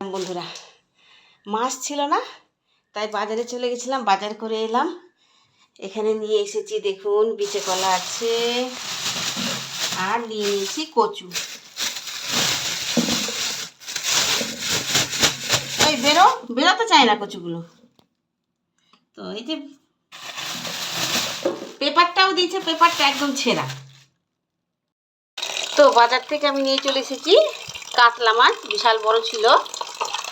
বন্ধুরা। মাছ ছিল না, তাই বাজারে চলে গেছিলাম, বাজার করে এলাম। এখানে নিয়ে এসেছি দেখুন, বিচে কলা আছে আর নিয়ে নিয়েছি কচু। ওই বেরো, বেরোতে চায় না কচুগুলো। তো এই যে পেপারটাও দিয়েছে, পেপারটা একদম ছেঁড়া। তো বাজার থেকে আমি নিয়ে চলে এসেছি কাতলা মাছ, বিশাল বড় ছিল।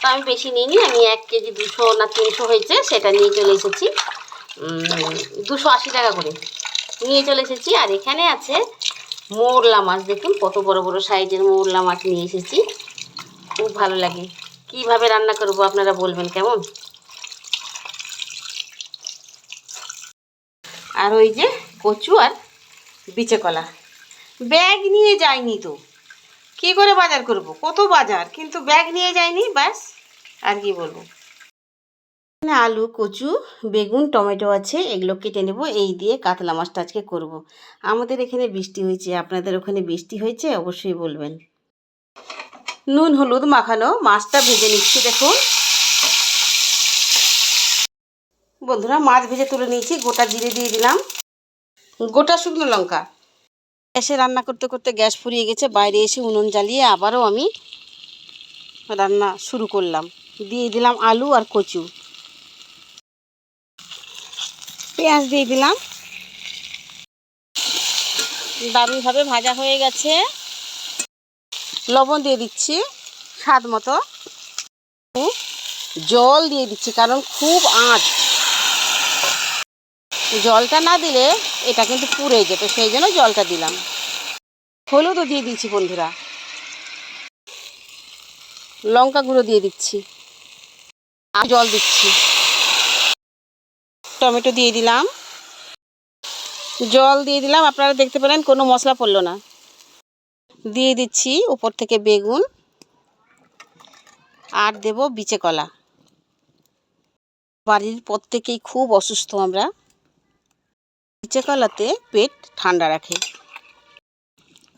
তো আমি বেশি নিইনি, আমি এক কেজি দুশো না তিনশো হয়েছে, সেটা নিয়ে চলে এসেছি। দুশো আশি টাকা করে নিয়ে চলে এসেছি। আর এখানে আছে মোরলা মাছ, দেখুন কত বড় বড় সাইজের মোরলা মাছ নিয়ে এসেছি। খুব ভালো লাগে। কীভাবে রান্না করব আপনারা বলবেন কেমন? আর ওই যে কচু আর বিচে কলা। ব্যাগ নিয়ে যাইনি তো। কি করে বাজার করব? কত বাজার? কিন্তু ব্যাগ নিয়ে যাইনি, ব্যাস। আর কি বলব? আলু, কচু, বেগুন, টমেটো আছে, এগুলো কেটে নেব। এই দিয়ে কাতলা মাছটা আজকে করব। আমাদের এখানে বৃষ্টি হয়েছে। আপনাদের ওখানে বৃষ্টি হয়েছে? অবশ্যই বলবেন। নুন, হলুদ মাখানো। মাছটা ভেজে নিচ্ছি, দেখুন। বন্ধুরা, মাছ ভেজে তুলে নিয়েছি। গোটা জিরে দিয়ে দিলাম। গোটা শুকনো লঙ্কা। গ্যাসে রান্না করতে করতে গ্যাস ফুরিয়ে গেছে, বাইরে এসে উনুন জ্বালিয়ে আবারও আমি রান্না শুরু করলাম। দিয়ে দিলাম আলু আর কচু। পেঁয়াজ দিয়ে দিলাম। দারুণভাবে ভাজা হয়ে গেছে। লবণ দিয়ে দিচ্ছি স্বাদ মতো। জল দিয়ে দিচ্ছি, কারণ খুব আঁচ। জলটা না দিলে এটা কিন্তু পুড়ে যেত, সেই জন্য জলটা দিলাম। হলুদও দিয়ে দিচ্ছি বন্ধুরা। লঙ্কা গুঁড়ো দিয়ে দিচ্ছি। আর জল দিচ্ছি। টমেটো দিয়ে দিলাম। জল দিয়ে দিলাম, আপনারা দেখতে পেলেন কোনো মশলা পড়ল না। দিয়ে দিচ্ছি উপর থেকে বেগুন। আর দেব বিচে কলা। বাড়ির প্রত্যেকেই খুব অসুস্থ আমরা। বিচে কলাতে পেট ঠান্ডা রাখে।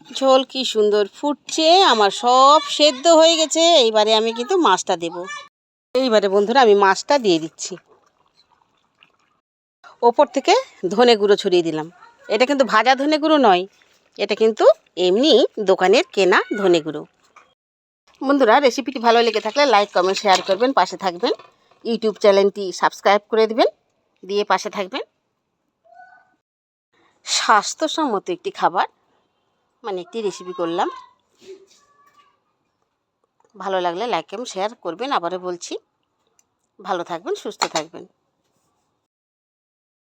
ঝোল কি সুন্দর ফুটছে, আমার সব সেদ্ধ হয়ে গেছে, এইবারে আমি কিন্তু মাছটা দেব। এইবারে বন্ধুরা আমি মাছটা দিয়ে দিচ্ছি। ওপর থেকে ধনে গুঁড়ো ছড়িয়ে দিলাম। এটা কিন্তু ভাজা ধনে গুঁড়ো নয়, এটা কিন্তু এমনি দোকানের কেনা ধনে গুঁড়ো। বন্ধুরা রেসিপিটি ভালো লেগে থাকলে লাইক, কমেন্ট, শেয়ার করবেন, পাশে থাকবেন। ইউটিউব চ্যানেলটি সাবস্ক্রাইব করে দেবেন, দিয়ে পাশে থাকবেন। স্বাস্থ্যসম্মত একটি খাবার মানে একটি রেসিপি করলাম। ভালো লাগলে লাইক এবং শেয়ার করবেন। আবারও বলছি, ভালো থাকবেন, সুস্থ থাকবেন।